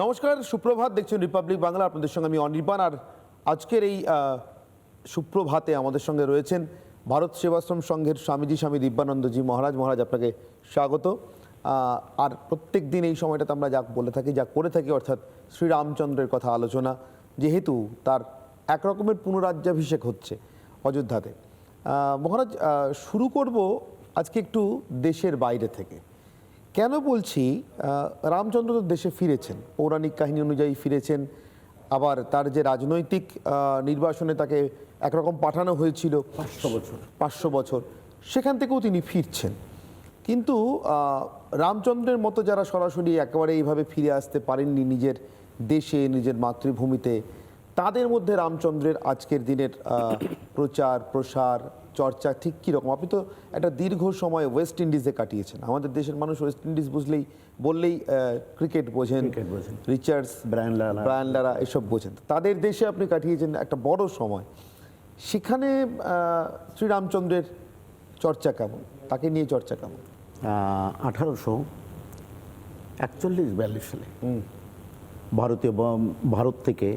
নমস্কার, সুপ্রভাত। দেখছেন রিপাবলিক বাংলা আপনাদের সঙ্গে আমি অনির্বাণ। আর আজকের এই সুপ্রভাতে আমাদের সঙ্গে রয়েছেন ভারত সেবাশ্রম সংঘের স্বামীজি, স্বামী দিব্যানন্দজি মহারাজ। মহারাজ, আপনাকে স্বাগত। আর প্রত্যেক দিন এই সময়টাতে আমরা যা বলে থাকি, যা করে থাকি, অর্থাৎ শ্রীরামচন্দ্রের কথা আলোচনা, যেহেতু তার এক রকমের পুনরাজ্যাভিষেক হচ্ছে অযোধ্যাতে। মহারাজ শুরু করব আজকে একটু দেশের বাইরে থেকে। কেন বলছি রামচন্দ্র তো দেশে ফিরেছেন পৌরাণিক কাহিনী অনুযায়ী ফিরেছেন আবার তার যে রাজনৈতিক নির্বাসনে তাকে একরকম পাঠানো হয়েছিল পাঁচশো বছর। পাঁচশো বছর সেখান থেকেও তিনি ফিরছেন। কিন্তু রামচন্দ্রের মতো যারা সরাসরি একেবারে এইভাবে ফিরে আসতে পারেননি নিজের দেশে নিজের মাতৃভূমিতে তাদের মধ্যে রামচন্দ্রের আজকের দিনের প্রচার প্রসার চর্চা ঠিক কীরকম? আপনি তো একটা দীর্ঘ সময় ওয়েস্ট ইন্ডিজে কাটিয়েছেন। আমাদের দেশের মানুষ ওয়েস্ট ইন্ডিজ বুঝলেই বললেই ক্রিকেট বোঝেন বোঝেন। Richards Brian Lara. Brian Lara এসব বোঝেন। তাদের দেশে আপনি কাটিয়েছেন একটা বড় সময়। সেখানে শ্রীরামচন্দ্রের চর্চা কেমন? তাকে নিয়ে চর্চা কেমন? আঠারোশো একচল্লিশ বিয়াল্লিশ সালে ভারতীয় ভারত থেকে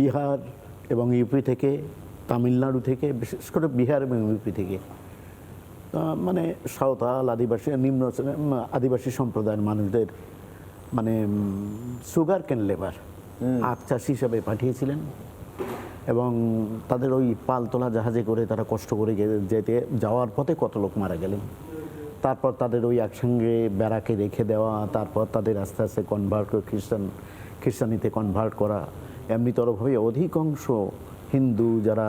বিহার এবং ইউপি থেকে তামিলনাড়ু থেকে বিশেষ করে বিহার এবং ইউপি থেকে। মানে সাঁওতাল আদিবাসী নিম্ন আদিবাসী সম্প্রদায়ের মানুষদের মানে সুগার কেন লেবার আখ চাষি হিসাবে পাঠিয়েছিলেন। এবং তাদের ওই পালতোলা জাহাজে করে তারা কষ্ট করে যেতে যাওয়ার পথে কত লোক মারা গেলেন। তারপর তাদের ওই একসঙ্গে বেড়াকে রেখে দেওয়া তারপর তাদের আস্তে আস্তে কনভার্ট করে খ্রিস্টান খ্রিস্টানিতে কনভার্ট করা এমনিতরভাবে অধিকাংশ হিন্দু, যারা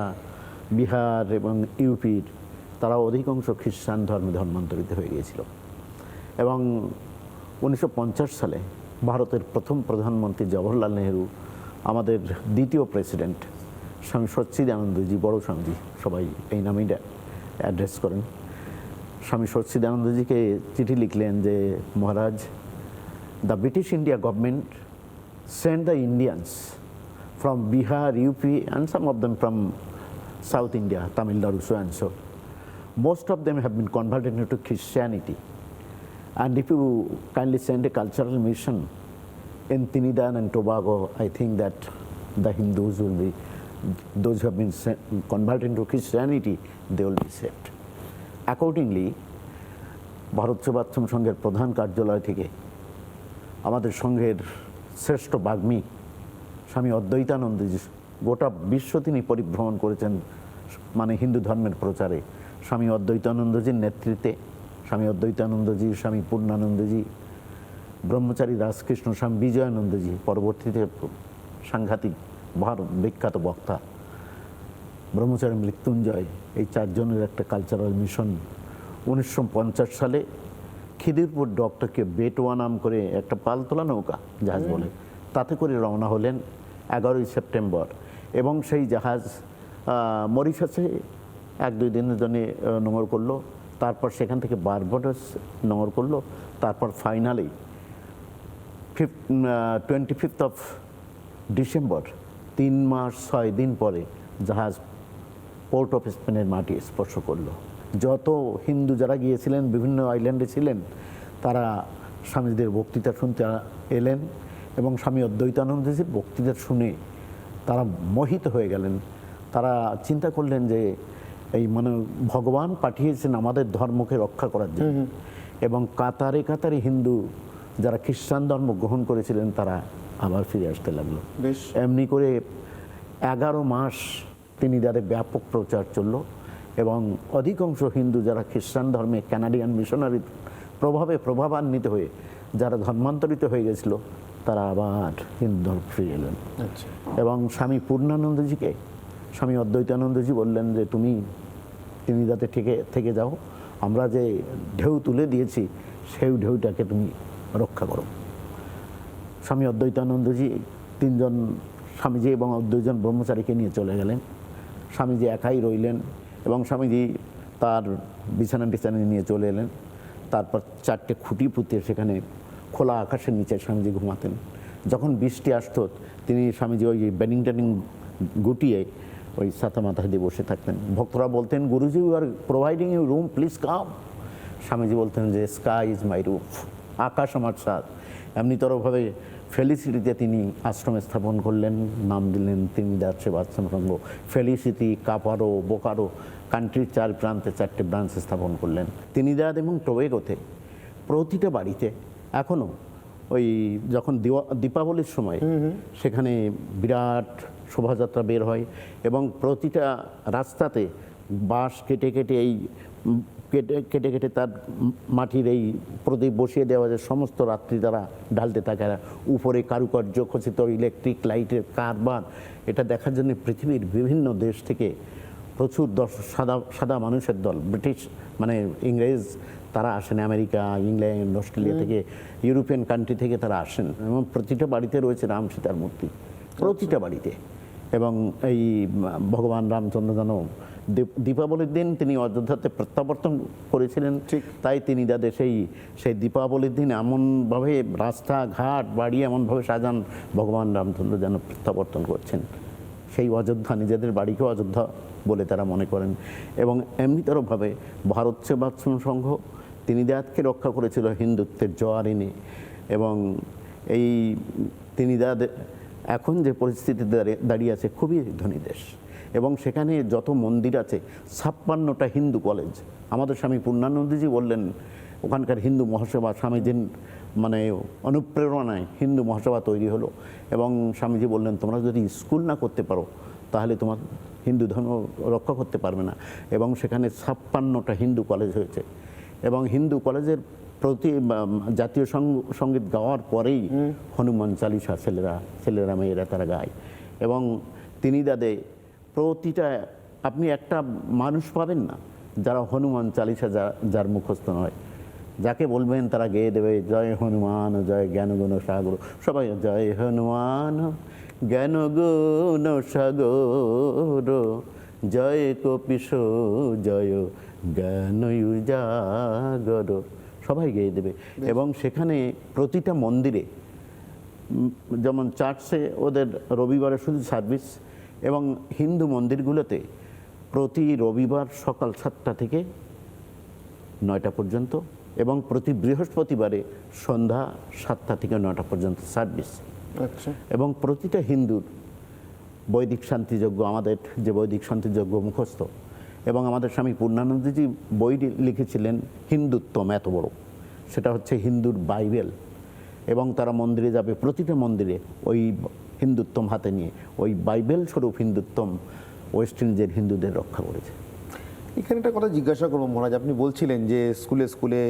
বিহার এবং ইউপির তারা অধিকাংশ খ্রিস্টান ধর্মে ধর্মান্তরিত হয়ে গিয়েছিল। এবং উনিশশো পঞ্চাশ সালে ভারতের প্রথম প্রধানমন্ত্রী জওহরলাল নেহরু, আমাদের দ্বিতীয় প্রেসিডেন্ট স্বামী সচ্চিদানন্দজি, বড় স্বামীজি সবাই এই নামেই অ্যাড্রেস করেন। স্বামী সচ্চিদানন্দজিকে চিঠি লিখলেন যে, মহারাজ, the British India government send the Indians from Bihar UP and some of them from south India Tamil Nadu so and so most of them have been converted into Christianity. And if you kindly send a cultural mission in Trinidad and Tobago, I think that the Hindus will be, those who have been sent, converted into Christianity, they will be saved. Accordingly, Bharat Sevashram সংঘের প্রধান কার্যালয় থেকে আমাদের সংঘের শ্রেষ্ঠ বাগ্মী স্বামী অদ্বৈতানন্দজি গোটা বিশ্ব তিনি পরিভ্রমণ করেছেন মানে হিন্দু ধর্মের প্রচারে। স্বামী অদ্বৈতানন্দজির নেতৃত্বে, স্বামী অদ্বৈতানন্দজি স্বামী পূর্ণানন্দজি, ব্রহ্মচারী রাজকৃষ্ণ স্বামী বিজয়ানন্দজি, পরবর্তীতে সাংঘাতিক ভারত বিখ্যাত বক্তা। ব্রহ্মচারী মৃত্যুঞ্জয়, এই চারজনের একটা কালচারাল মিশন উনিশশো পঞ্চাশ সালে খিদিরপুর ডক্টরকে বেটোয়া নাম করে একটা পালতোলা নৌকা জাহাজ বলে। তাতে করে রওনা হলেন এগারোই সেপ্টেম্বর এবং সেই জাহাজ মরিশাসে এক দুই দিনের জন্য নোঙর করল। তারপর সেখান থেকে বারবাডোস নোঙর করল। তারপর ফাইনালি ফিফ টোয়েন্টি ফিফথ অফ ডিসেম্বর তিন মাস ছয় দিন পরে জাহাজ পোর্ট অফ স্পেনের মাটি স্পর্শ করল। যত হিন্দু যারা গিয়েছিলেন, বিভিন্ন আইল্যান্ডে ছিলেন, তারা স্বামীজিদের বক্তৃতা শুনতে এলেন। এবং স্বামী অদ্বৈতানন্দজির বক্তৃতা শুনে তারা মোহিত হয়ে গেলেন। তারা চিন্তা করলেন যে এই মানে ভগবান পাঠিয়েছেন আমাদের ধর্মকে রক্ষা করার জন্য। এবং কাতারে কাতারে হিন্দু যারা খ্রিস্টান ধর্ম গ্রহণ করেছিলেন তারা আবার ফিরে আসতে লাগল। এমনি করে এগারো মাস তিনি যাদের ব্যাপক প্রচার চলল এবং অধিকাংশ হিন্দু যারা খ্রিস্টান ধর্মে ক্যানাডিয়ান মিশনারির প্রভাবে প্রভাবান্বিত হয়ে যারা ধর্মান্তরিত হয়ে গেছিল তারা আবার হিন্দু ধর্ম ফিরে এলেন। আচ্ছা। এবং স্বামী পূর্ণানন্দজিকে স্বামী অদ্বৈতানন্দজি বললেন যে তুমি তিনি যাতে থেকে থেকে যাও। আমরা যে ঢেউ তুলে দিয়েছি সেই ঢেউটাকে তুমি রক্ষা করো। স্বামী অদ্বৈতানন্দজি তিনজন স্বামীজি এবং দুইজন ব্রহ্মচারীকে নিয়ে চলে গেলেন। স্বামীজি একাই রইলেন এবং স্বামীজি তার বিছানা টিছানা নিয়ে চলে এলেন। তারপর চারটে খুঁটি পুঁতে সেখানে খোলা আকাশের নিচে স্বামীজি ঘুমাতেন। যখন বৃষ্টি আসতো, তিনি স্বামীজি ওই ব্যানিং ট্যানিং গুটিয়ে ওই সাতা মাথা দিয়ে বসে থাকতেন। ভক্তরা বলতেন, Guruji you are providing you room please come Swamiji বলতেন যে স্কাই ইজ মাই রুফ আকাশ আমার সাথ এমনিতরভাবে ফেলিসিটিতে তিনি আশ্রম স্থাপন করলেন, নাম দিলেন তিনি যাচ্ছে সংঘ। ফেলিসিটি, কাপারো, বোকারো কান্ট্রির চার প্রান্তে চারটে ব্রাঞ্চ স্থাপন করলেন। তিনি দাদ এবং টোবেগোতে প্রতিটা বাড়িতে এখনও ওই যখন দিওয়া- দীপাবলির সময় সেখানে বিরাট শোভাযাত্রা বের হয় এবং প্রতিটা রাস্তাতে বাঁশ কেটে কেটে এই কেটে কেটে কেটে তার মাটির এই প্রদীপ বসিয়ে দেওয়া যায় সমস্ত রাত্রি তারা ঢালতে থাকে। আর উপরে কারুকার্য খচিত ইলেকট্রিক লাইটের কারবার এটা দেখার জন্য পৃথিবীর বিভিন্ন দেশ থেকে প্রচুর দর্শক সাদা সাদা মানুষের দল ব্রিটিশ মানে ইংরেজ তারা আসেন আমেরিকা ইংল্যান্ড অস্ট্রেলিয়া থেকে ইউরোপিয়ান কান্ট্রি থেকে তারা আসেন এবং প্রতিটা বাড়িতে রয়েছে রাম সীতার মূর্তি প্রতিটা বাড়িতে। এবং এই ভগবান রামচন্দ্র যেন দীপাবলির দিন তিনি অযোধ্যাতে প্রত্যাবর্তন করেছিলেন ঠিক। তাই তিনি যাদের সেই সেই দীপাবলির দিন এমনভাবে রাস্তাঘাট বাড়ি এমনভাবে সাজান ভগবান রামচন্দ্র যেন প্রত্যাবর্তন করছেন। সেই অযোধ্যা নিজেদের বাড়িকে অযোধ্যা বলে তারা মনে করেন। এবং এমনিতরভাবে ভারত সেবাশ্রম সংঘ তিনি দাঁতকে রক্ষা করেছিল হিন্দুত্বের জোয়ার এনে এবং এই তিনি দাদ এখন যে পরিস্থিতিতে দাঁড়িয়ে আছে খুবই ধনী দেশ। এবং সেখানে যত মন্দির আছে, ছাপ্পান্নটা হিন্দু কলেজ। আমাদের স্বামী পূর্ণানন্দজি বললেন, ওখানকার হিন্দু মহাসভা স্বামীজির মানে অনুপ্রেরণায় হিন্দু মহাসভা তৈরি হলো। এবং স্বামীজি বললেন, তোমরা যদি স্কুল না করতে পারো, তাহলে তোমার হিন্দু ধর্ম রক্ষা করতে পারবে না। এবং সেখানে ছাপ্পান্নটা হিন্দু কলেজ হয়েছে। এবং হিন্দু কলেজের প্রতি জাতীয় সঙ্গ- সংগীত গাওয়ার পরেই হনুমান চালিসা ছেলেরা ছেলেরা মেয়েরা তারা গায়। এবং তিনি দাদে প্রতিটা আপনি একটা মানুষ পাবেন না যারা হনুমান চালিসা যা- যার মুখস্থ নয়। যাকে বলবেন তারা গেয়ে দেবে জয় হনুমান জয় জ্ঞানগুণ সাগর। সবাই জয় হনুমান জ্ঞানগুণ সাগর। জয় কপিস জয় জ্ঞান জাগর। সবাই গেয়ে দেবে। এবং সেখানে প্রতিটা মন্দিরে যেমন চার্চে ওদের রবিবারে শুধু সার্ভিস এবং হিন্দু মন্দিরগুলোতে প্রতি রবিবার সকাল সাতটা থেকে নয়টা পর্যন্ত এবং প্রতি বৃহস্পতিবারে সন্ধ্যা সাতটা থেকে নয়টা পর্যন্ত সার্ভিস। আচ্ছা। এবং প্রতিটা হিন্দুর বৈদিক শান্তিযজ্ঞ, আমাদের যে বৈদিক শান্তিযজ্ঞ মুখস্থ এবং আমাদের স্বামী পূর্ণানন্দজি বই লিখেছিলেন হিন্দুত্বম, এত বড়। সেটা হচ্ছে হিন্দুর বাইবেল এবং তারা মন্দিরে যাবে, প্রতিটা মন্দিরে ওই হিন্দুত্বম হাতে নিয়ে, ওই বাইবেল স্বরূপ হিন্দুত্বম, ওয়েস্ট ইন্ডিজের হিন্দুদের রক্ষা করেছে। এখানে একটা কথা জিজ্ঞাসা করব মহারাজ, আপনি বলছিলেন যে স্কুলে স্কুলে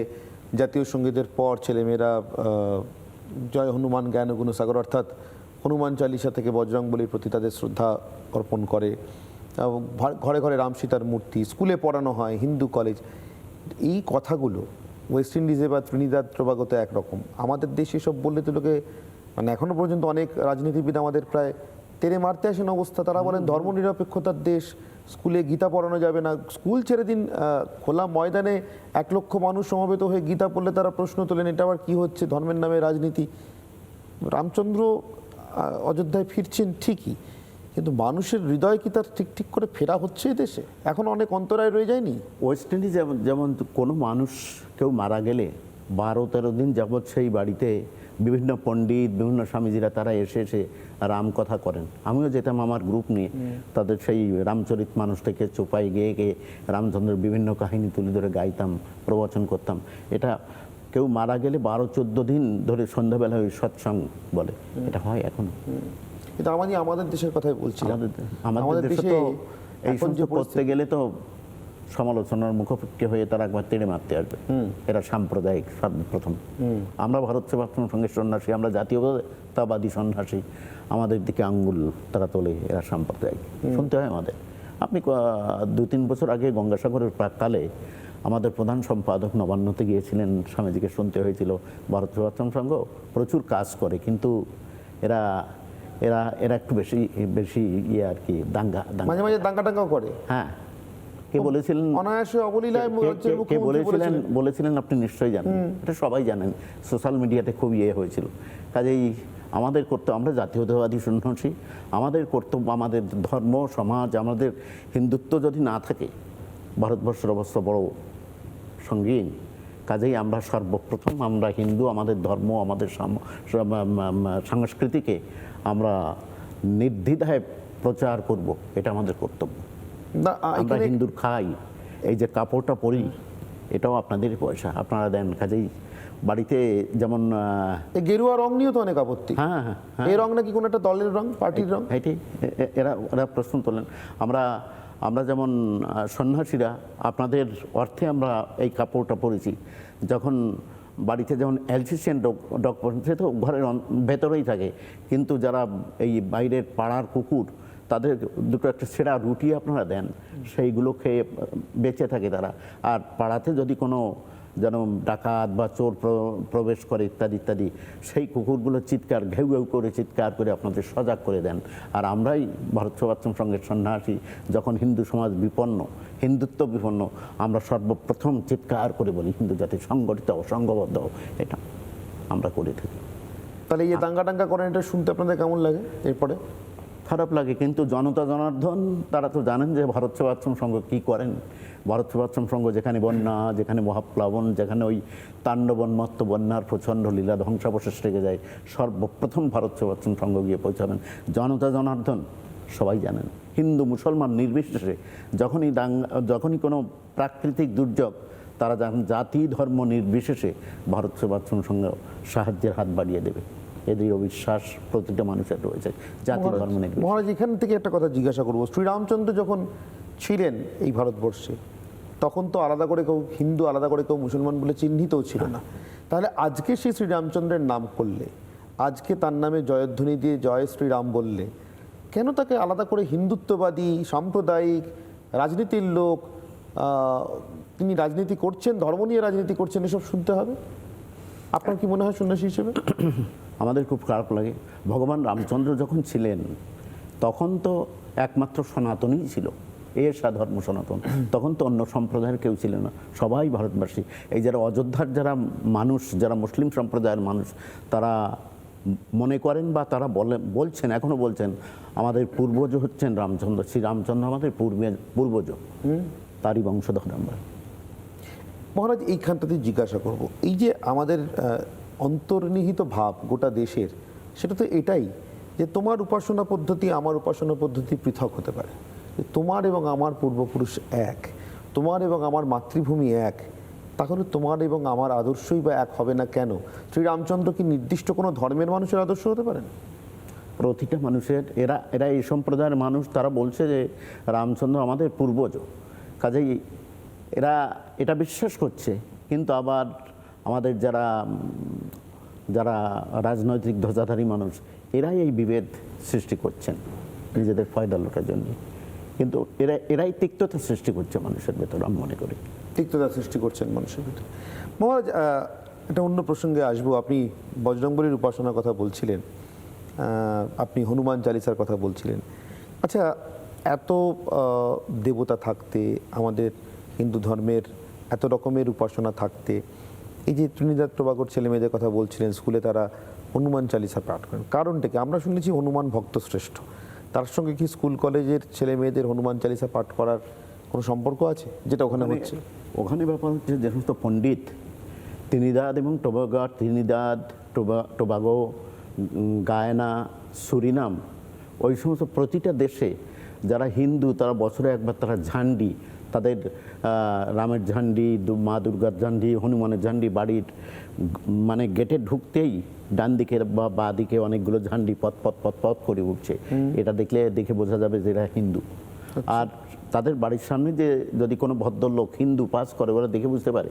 জাতীয় সঙ্গীতের পর ছেলেমেয়েরা জয় হনুমান জ্ঞান গুণ সাগর অর্থাৎ হনুমান চালিসা থেকে বজরংবলির প্রতি তাদের শ্রদ্ধা অর্পণ করে এবং ঘরে ঘরে রাম সীতার মূর্তি স্কুলে পড়ানো হয় হিন্দু কলেজ এই কথাগুলো ওয়েস্ট ইন্ডিজে বা ত্রিনিদাদ প্রভাগত একরকম। আমাদের দেশে সব বললে তো লোকে মানে এখনও পর্যন্ত অনেক রাজনীতিবিদ আমাদের প্রায় তেরে মারতে আসেন অবস্থা। তারা বলেন ধর্মনিরপেক্ষতার দেশ স্কুলে গীতা পড়ানো যাবে না। স্কুল ছেড়ে দিন খোলা ময়দানে এক লক্ষ মানুষ সমবেত হয়ে গীতা পড়লে তারা প্রশ্ন তোলেন এটা আবার কী হচ্ছে? ধর্মের নামে রাজনীতি। রামচন্দ্র অযোধ্যায় ফিরছেন ঠিকই কিন্তু মানুষের হৃদয় কি তার ঠিক ঠিক করে ফেরা হচ্ছে দেশে? এখন অনেক অন্তরায় রয়ে যায়নি? ওয়েস্ট ইন্ডিজ যেমন যেমন কোনো মানুষ কেউ মারা গেলে বারো তেরো দিন যাবৎ সেই বাড়িতে বিভিন্ন পণ্ডিত বিভিন্ন স্বামীজিরা তারা এসে এসে রাম কথা করেন। আমিও যেতাম আমার গ্রুপ নিয়ে। তাদের সেই রামচরিত মানুষ থেকে চোপাই গেয়ে গিয়ে রামচন্দ্রের বিভিন্ন কাহিনী তুলে ধরে গাইতাম প্রবচন করতাম। এটা কেউ মারা গেলে বারো চোদ্দ দিন ধরে সন্ধ্যাবেলা ওই সৎসঙ্গ বলে। এটা হয় এখন। কিন্তু আমি আমাদের দেশের কথাই বলছি আমাদের দেশে এই করতে গেলে তো সমালোচনার মুখোমুখি হয়ে তারা একবার তেড়ে মারতে আসবে। এরা সাম্প্রদায়িক সর্বপ্রথম আমরা ভারত সেবাশ্রম সঙ্গে সন্ন্যাসী আমরা জাতীয়তাবাদী সন্ন্যাসী। আমাদের দিকে আঙ্গুল তারা তোলে এরা সাম্প্রদায়িক। শুনতে হয় আমাদের। আপনি দু তিন বছর আগে গঙ্গাসাগরের প্রাককালে আমাদের প্রধান সম্পাদক নবান্নতে গিয়েছিলেন স্বামীজিকে শুনতে হয়েছিল। ভারত সেবাশ্রম সংঘ প্রচুর কাজ করে কিন্তু এরা এরা এরা একটু বেশি বেশি ইয়ে আর কি দাঙ্গা মাঝে মাঝে দাঙ্গা টাঙ্গাও করে। হ্যাঁ। কে বলেছিলেন? অনায়াসে অবলীলায় কে- বলেছিলেন বলেছিলেন। আপনি নিশ্চয়ই জানেন। এটা সবাই জানেন সোশ্যাল মিডিয়াতে খুব ইয়ে হয়েছিল। কাজেই আমাদের কর্তব্য আমরা জাতীয়তাবাদী সন্ন্যাসী আমাদের কর্তব্য আমাদের ধর্ম সমাজ আমাদের হিন্দুত্ব যদি না থাকে ভারতবর্ষের অবস্থা বড় সঙ্গীন। কাজেই আমরা সর্বপ্রথম আমরা হিন্দু আমাদের ধর্ম আমাদের সংস্কৃতিকে আমরা নির্দ্বিধায় প্রচার করব এটা আমাদের কর্তব্য। আমরা হিন্দুর খাই এই যে কাপড়টা পরি এটাও আপনাদের পয়সা আপনারা দেন। কাজেই বাড়িতে যেমন এই গেরুয়া রং নিয়েও তো অনেক আপত্তি। হ্যাঁ হ্যাঁ হ্যাঁ। এই রং নাকি কোনো একটা দলের রং পার্টির রং? এটি এরা এরা প্রশ্ন তোলেন। আমরা আমরা যেমন সন্ন্যাসীরা আপনাদের অর্থে আমরা এই কাপড়টা পরেছি। যখন বাড়িতে যেমন অ্যালসিসিয়ান ডক সে তো ঘরের ভেতরেই থাকে। কিন্তু যারা এই বাইরের পাড়ার কুকুর, তাদের দুটো একটা সেরা রুটি আপনারা দেন, সেইগুলো খেয়ে বেঁচে থাকে তারা। আর পাড়াতে যদি কোনো যেন ডাকাত বা চোর প্র- প্রবেশ করে ইত্যাদি ইত্যাদি। সেই কুকুরগুলো চিৎকার ঘেউ ঘেউ করে চিৎকার করে আপনাদের সজাগ করে দেন। আর আমরাই ভারত সেবাশ্রম সঙ্গে সন্ন্যাসী যখন হিন্দু সমাজ বিপন্ন হিন্দুত্ব বিপন্ন আমরা সর্বপ্রথম চিৎকার করে বলি হিন্দু জাতি সংগঠিত হও, সংঘবদ্ধ। এটা আমরা করে থাকি। তাহলে এই দাঙ্গা টাঙ্গা করেন এটা শুনতে আপনাদের কেমন লাগে এরপরে? খারাপ লাগে, কিন্তু জনতা জনার্দন, তারা তো জানেন যে ভারত সেবাশ্রম সংঘ কী করেন। ভারত সেবাশ্রম সংঘ যেখানে বন্যা, যেখানে মহাপ্লাবন, যেখানে ওই তাণ্ডবন্মত্ত বন্যার প্রচণ্ড লীলা ধ্বংসাবশেষ রেখে যায়, সর্বপ্রথম ভারত সেবাশ্রম সংঘ গিয়ে পৌঁছাবেন। জনতা জনার্দন, সবাই জানেন। হিন্দু, মুসলমান নির্বিশেষে যখনই দাঙ্গা যখনই কোনো প্রাকৃতিক দুর্যোগ, তারা জাতি, ধর্ম নির্বিশেষে ভারত সেবাশ্রম সংঘ সাহায্যের হাত বাড়িয়ে দেবে। এদের অবিশ্বাস প্রতিটা মানুষের রয়েছে জাতি ধর্ম মহারাজ এখান থেকে একটা কথা জিজ্ঞাসা করব। শ্রীরামচন্দ্র যখন ছিলেন এই ভারতবর্ষে তখন তো আলাদা করে কেউ হিন্দু আলাদা করে কেউ মুসলমান বলে চিহ্নিতও ছিল না। তাহলে আজকে সেই শ্রীরামচন্দ্রের নাম করলে আজকে তার নামে জয়ধ্বনি দিয়ে জয় শ্রীরাম বললে কেন তাকে আলাদা করে হিন্দুত্ববাদী সাম্প্রদায়িক রাজনীতির লোক তিনি রাজনীতি করছেন ধর্ম নিয়ে রাজনীতি করছেন এসব শুনতে হবে? আপনার কি মনে হয় সন্ন্যাসী হিসেবে? আমাদের খুব খারাপ লাগে। ভগবান রামচন্দ্র যখন ছিলেন তখন তো একমাত্র সনাতনই ছিল। এসা ধর্ম সনাতন। তখন তো অন্য সম্প্রদায়ের কেউ ছিল না। সবাই ভারতবাসী। এই যারা অযোধ্যার যারা মানুষ যারা মুসলিম সম্প্রদায়ের মানুষ তারা মনে করেন বা তারা বলে বলছেন এখনও বলছেন আমাদের পূর্বজ হচ্ছেন রামচন্দ্র। শ্রী রামচন্দ্র আমাদের পূর্বে পূর্বজ। তারই বংশধর আমরা। মহারাজ এইখানটাতে জিজ্ঞাসা করব। এই যে আমাদের অন্তর্নিহিত ভাব গোটা দেশের, সেটা তো এটাই যে তোমার উপাসনা পদ্ধতি আমার উপাসনা পদ্ধতি পৃথক হতে পারে। তোমার এবং আমার পূর্বপুরুষ এক, তোমার এবং আমার মাতৃভূমি এক, তাহলে তোমার এবং আমার আদর্শই বা এক হবে না কেন? শ্রীরামচন্দ্র কি নির্দিষ্ট কোনো ধর্মের মানুষের আদর্শ হতে পারেন? প্রতিটা মানুষের, এরা এরা এই সম্প্রদায়ের মানুষ, তারা বলছে যে রামচন্দ্র আমাদের পূর্বজ। কাজেই এরা এটা বিশ্বাস করছে, কিন্তু আবার আমাদের যারা যারা রাজনৈতিক ধ্বজাধারী মানুষ, এরাই এই বিভেদ সৃষ্টি করছেন নিজেদের ফয়দা লোটার জন্য। কিন্তু এরা, এরাই তিক্ততা সৃষ্টি করছে মানুষের ভেতর, আমি মনে করি। তিক্ততা সৃষ্টি করছেন মানুষের ভিতরে। মহারাজ একটা অন্য প্রসঙ্গে আসব। আপনি বজরংবলীর উপাসনার কথা বলছিলেন। আপনি হনুমান চালিসার কথা বলছিলেন। আচ্ছা এত দেবতা থাকতে, আমাদের হিন্দু ধর্মের এত রকমের উপাসনা থাকতে এই যে ত্রিনিদাদ প্রভাকর ছেলে মেয়েদের কথা বলছিলেন স্কুলে তারা হনুমান চালিসা পাঠ করেন। কারণটা কি? আমরা শুনেছি হনুমান ভক্ত শ্রেষ্ঠ। তার সঙ্গে কি স্কুল কলেজের ছেলে মেয়েদের হনুমান চালিসা পাঠ করার কোনো সম্পর্ক আছে? যেটা ওখানে হচ্ছে। ওখানে ব্যাপার হচ্ছে যে সমস্ত পণ্ডিত ত্রিনিদাদ এবং Tobago Trinidad টোবা Tobago Guyana Suriname ওই সমস্ত প্রতিটা দেশে যারা হিন্দু তারা বছরে একবার তারা ঝান্ডি তাদের রামের ঝান্ডি মা দুর্গার ঝান্ডি হনুমানের ঝান্ডি বাড়ির মানে গেটে ঢুকতেই ডান দিকে বা বা দিকে অনেকগুলো ঝান্ডি পথ পথ পথ পথ করে উঠছে। এটা দেখলে দেখে বোঝা যাবে যে এরা হিন্দু। আর তাদের বাড়ির সামনে যে যদি কোনো ভদ্রলোক হিন্দু পাস করে ওরা দেখে বুঝতে পারে।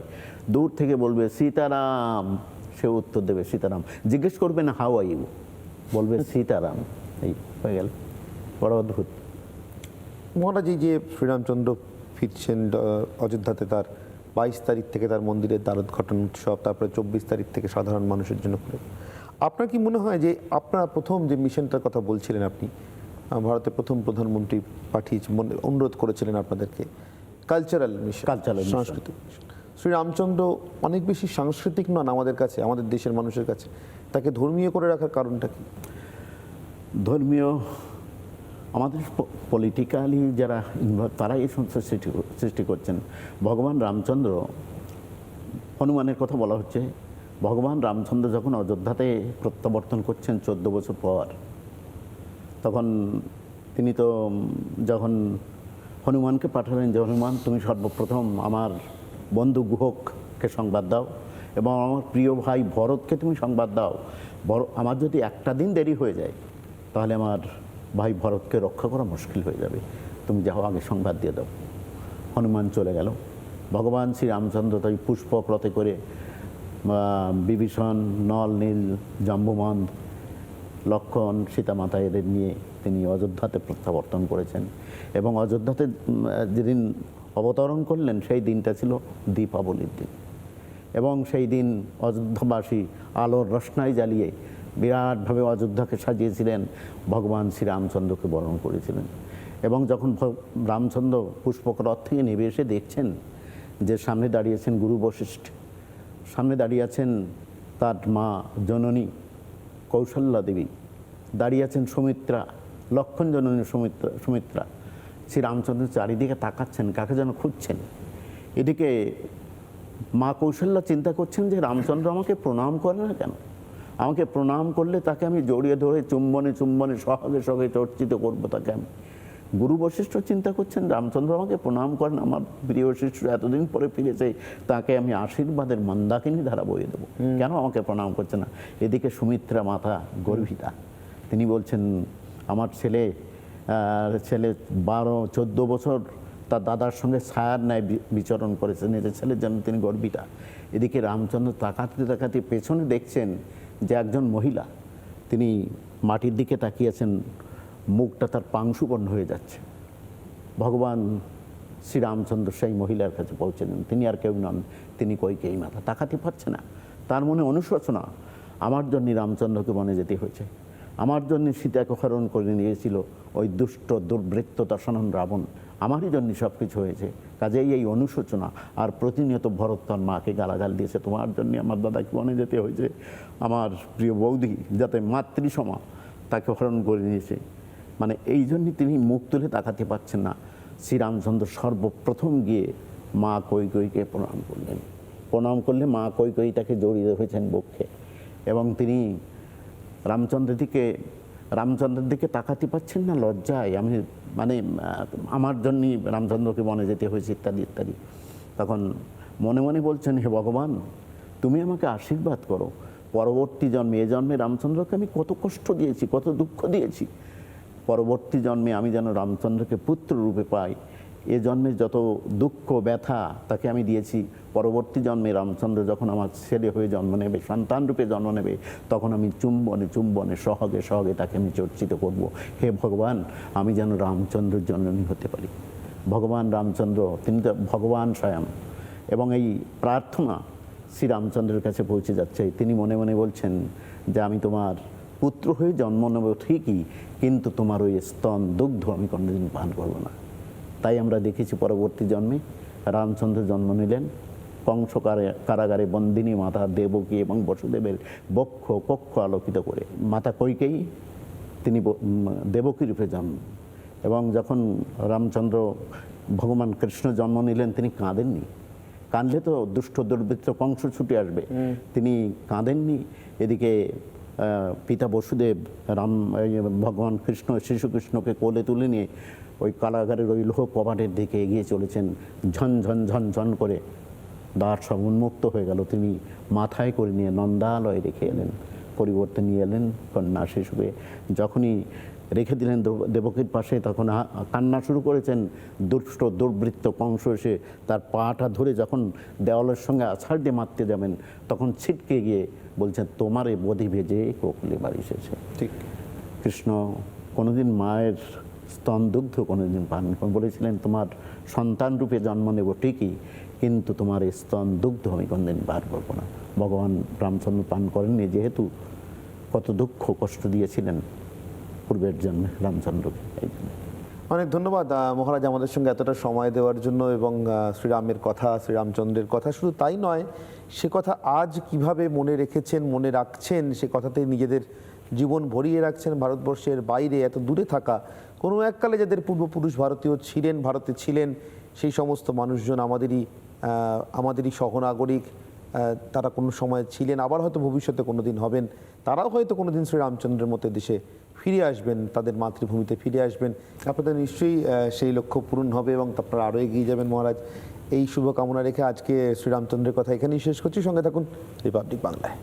দূর থেকে বলবে সীতারাম। সে উত্তর দেবে সীতারাম। জিজ্ঞেস করবে না হাউ আই ইউ? বলবে সীতারাম। এই হয়ে গেল। বড় অদ্ভুত। মহারাজ এই যে শ্রীরামচন্দ্র ফিরছেন অযোধ্যাতে তার বাইশ তারিখ থেকে তার মন্দিরের দ্বারদ ঘটন উৎসব তারপরে চব্বিশ তারিখ থেকে সাধারণ মানুষের জন্য খুলে আপনার কি মনে হয় যে আপনারা প্রথম যে মিশনটার কথা বলছিলেন আপনি ভারতের প্রথম প্রধানমন্ত্রী পাঠিয়ে মনে- অনুরোধ করেছিলেন আপনাদেরকে কালচারাল মিশন কালচারাল। সাংস্কৃতিক mission। শ্রীরামচন্দ্র অনেক বেশি সাংস্কৃতিক নন আমাদের কাছে আমাদের দেশের মানুষের কাছে তাকে ধর্মীয় করে রাখার কারণটা কি ধর্মীয় আমাদের পলিটিক্যালি যারা involved, তারা এই সমস্ত সৃষ্টি সৃষ্টি করছেন। ভগবান রামচন্দ্র হনুমানের কথা বলা হচ্ছে ভগবান রামচন্দ্র যখন অযোধ্যাতে প্রত্যাবর্তন করছেন চোদ্দ বছর পর তখন তিনি তো যখন হনুমানকে পাঠালেন যে হনুমান তুমি সর্বপ্রথম আমার বন্ধু গুহককে সংবাদ দাও এবং আমার প্রিয় ভাই ভরতকে তুমি সংবাদ দাও। আমার যদি একটা দিন দেরি হয়ে যায় তাহলে আমার ভাই ভরতকে রক্ষা করা মুশকিল হয়ে যাবে। তুমি যাও, আগে সংবাদ দিয়ে দাও। হনুমান চলে গেল। ভগবান শ্রী রামচন্দ্র তাই পুষ্পক রথে করে বিভীষণ, নল, নীল, জম্বুমান, লক্ষণ সীতামাতা এদের নিয়ে তিনি অযোধ্যাতে প্রত্যাবর্তন করেছেন। এবং অযোধ্যাতে যেদিন অবতরণ করলেন, সেই দিনটা ছিল দীপাবলির দিন। এবং সেই দিন অযোধ্যাবাসী আলোর রসনাই জ্বালিয়ে বিরাটভাবে অযোধ্যাকে সাজিয়েছিলেন, ভগবান শ্রীরামচন্দ্রকে বরণ করেছিলেন। এবং যখন রামচন্দ্র পুষ্পক রথ থেকে নেমে এসে দেখছেন যে সামনে দাঁড়িয়েছেন গুরু বশিষ্ঠ, সামনে দাঁড়িয়ে আছেন তার মা জননী কৌশল্যা দেবী দাঁড়িয়ে আছেন সুমিত্রা, লক্ষণ জননী সুমিত্রা সুমিত্রা শ্রী রামচন্দ্র চারিদিকে তাকাচ্ছেন, কাকে যেন খুঁজছেন। এদিকে মা কৌশল্যা চিন্তা করছেন যে রামচন্দ্র আমাকে প্রণাম করে না কেন? আমাকে প্রণাম করলে তাকে আমি জড়িয়ে ধরে চুম্বনে চুম্বনে সহগে সহগে চর্চিত করব তাকে আমি। গুরু বশিষ্ঠ চিন্তা করছেন রামচন্দ্র আমাকে প্রণাম করেন আমার প্রিয় শিষ্য এতদিন পরে ফিরেছে তাকে আমি আশীর্বাদের মন্দাকিনী ধারা বইয়ে দেবো। কেন আমাকে প্রণাম করছে না? এদিকে সুমিত্রা মাতা গর্বিতা। তিনি বলছেন আমার ছেলে ছেলে বারো চোদ্দ বছর তার দাদার সঙ্গে ছায়ার ন্যায় বিচরণ করেছেন নিজের ছেলের জন্য তিনি গর্বিতা। এদিকে রামচন্দ্র তাকাতে তাকাতে পেছনে দেখছেন যে একজন মহিলা, তিনি মাটির দিকে তাকিয়েছেন, মুখটা তার পাংশুবর্ণ হয়ে যাচ্ছে। ভগবান শ্রীরামচন্দ্র সেই মহিলার কাছে পৌঁছেন তিনি আর কেউ নন, তিনি কইকেই মাথা? তাকাতে পারছে না। তার মনে অনুশোচনা, আমার জন্য রামচন্দ্রকে বনে যেতে হয়েছে। আমার জন্য সীতাকে হরণ করে নিয়েছিল ওই দুষ্ট দুর্বৃত্ত দর্শনন রাবণ। আমারই জন্য সব কিছু হয়েছে। কাজেই এই অনুশোচনা আর প্রতিনিয়ত ভরত তার মাকে গালাগাল দিয়েছে। তোমার জন্য আমার দাদাকে বনে যেতে হয়েছে। আমার প্রিয় বৌদি যাতে মাতৃসমা তাকে হরণ করে নিয়েছে। মানে এই জন্যই তিনি মুখ তুলে তাকাতে পারছেন না। শ্রীরামচন্দ্র সর্বপ্রথম গিয়ে মা কৈকইকে প্রণাম করলেন। প্রণাম করলে মা কৈকই তাকে জড়িয়ে হয়েছেন বক্ষে। এবং তিনি রামচন্দ্রের দিকে রামচন্দ্রের দিকে তাকাতে পাচ্ছেন না, লজ্জায়। আমি মানে আমার জন্যই রামচন্দ্রকে বনে যেতে হয়েছে, ইত্যাদি ইত্যাদি। তখন মনে মনে বলছেন, হে ভগবান, তুমি আমাকে আশীর্বাদ করো। পরবর্তী জন্মে, এ জন্মে রামচন্দ্রকে আমি কত কষ্ট দিয়েছি, কত দুঃখ দিয়েছি। পরবর্তী জন্মে আমি যেন রামচন্দ্রকে পুত্র রূপে পাই এ জন্মে যত দুঃখ, ব্যথা তাকে আমি দিয়েছি। পরবর্তী জন্মে রামচন্দ্র যখন আমার ছেলে হয়ে জন্ম নেবে, সন্তান রূপে জন্ম নেবে, তখন আমি চুম্বনে চুম্বনে, সহগে সহগে তাকে আমি চর্চিত করব। হে ভগবান, আমি যেন রামচন্দ্রের জন্মী হতে পারি। ভগবান রামচন্দ্র, তিনি তো ভগবান স্বয়ং। এবং এই প্রার্থনা শ্রীরামচন্দ্রের কাছে পৌঁছে যাচ্ছে। তিনি মনে মনে বলছেন যে, আমি তোমার পুত্র হয়ে জন্ম নেব ঠিকই, কিন্তু তোমার ওই স্তন দুগ্ধ আমি কোনোদিন পান করব না। তাই আমরা দেখেছি পরবর্তী জন্মে রামচন্দ্র জন্ম নিলেন। কংস কারে- কারাগারে বন্দিনী মাতা দেবকী এবং বসুদেবের বক্ষ কক্ষ আলোকিত করে। মাতা কৈকেয়ী তিনি দেবকী রূপে জন্ম। এবং যখন রামচন্দ্র ভগবান কৃষ্ণ জন্ম নিলেন তিনি কাঁদেননি। কাঁদলে তো দুষ্ট দুর্বৃত্ত কংস ছুটে আসবে। তিনি কাঁদেননি। এদিকে পিতা বসুদেব রাম ভগবান কৃষ্ণ শিশুকৃষ্ণকে কোলে তুলে নিয়ে ওই কারাগারের ওই লোহ কবাটের দিকে এগিয়ে চলেছেন ঝনঝন ঝন ঝন ঝন করে। দ্বার সব উন্মুক্ত হয়ে গেল। তিনি মাথায় করে নিয়ে নন্দালয়ে রেখে এলেন পরিবর্তে নিয়ে এলেন কন্যা শিশুকে। যখনই রেখে দিলেন দেবকীর পাশে তখন কান্না শুরু করেছেন। দুষ্ট দুর্বৃত্ত কংস এসে তার পাটা ধরে যখন দেওয়ালের সঙ্গে আছাড় দিয়ে মারতে যাবেন তখন ছিটকে গিয়ে বলছেন তোমারে বধি ভেজে কোকলে বাড়ি এসেছে। ঠিক। কৃষ্ণ কোনোদিন মায়ের স্তন দুগ্ধ কোনোদিন পান। বলেছিলেন, তোমার সন্তান রূপে জন্ম নেব ঠিকই, কিন্তু তোমার এই স্তন দুগ্ধ আমি কোনোদিন বার করব না। ভগবান রামচন্দ্র পান করেননি, যেহেতু কত দুঃখ, কষ্ট দিয়েছিলেন পূর্বের জন্মে রামচন্দ্রকে। এই জন্য। অনেক ধন্যবাদ মহারাজ, আমাদের সঙ্গে এতটা সময় দেওয়ার জন্য এবং শ্রীরামের কথা, শ্রীরামচন্দ্রের কথা। শুধু তাই নয়, সে কথা আজ কীভাবে মনে রেখেছেন, মনে রাখছেন, সে কথাতে নিজেদের জীবন ভরিয়ে রাখছেন, ভারতবর্ষের বাইরে, এত দূরে থাকা কোনো এককালে যাদের পূর্বপুরুষ ভারতীয় ছিলেন, ভারতে ছিলেন, সেই সমস্ত মানুষজন আমাদেরই আমাদেরই সহনাগরিক তারা কোনো সময় ছিলেন, আবার হয়তো ভবিষ্যতে কোনো দিন হবেন। তারাও হয়তো কোনো দিন শ্রীরামচন্দ্রের মতো দেশে ফিরে আসবেন, তাদের মাতৃভূমিতে ফিরে আসবেন। আপনাদের নিশ্চয়ই সেই লক্ষ্য পূরণ হবে এবং আপনারা আরও এগিয়ে যাবেন মহারাজ। এই শুভকামনা রেখে আজকে শ্রীরামচন্দ্রের কথা এখানেই শেষ করছি। সঙ্গে থাকুন, রিপাবলিক বাংলায়।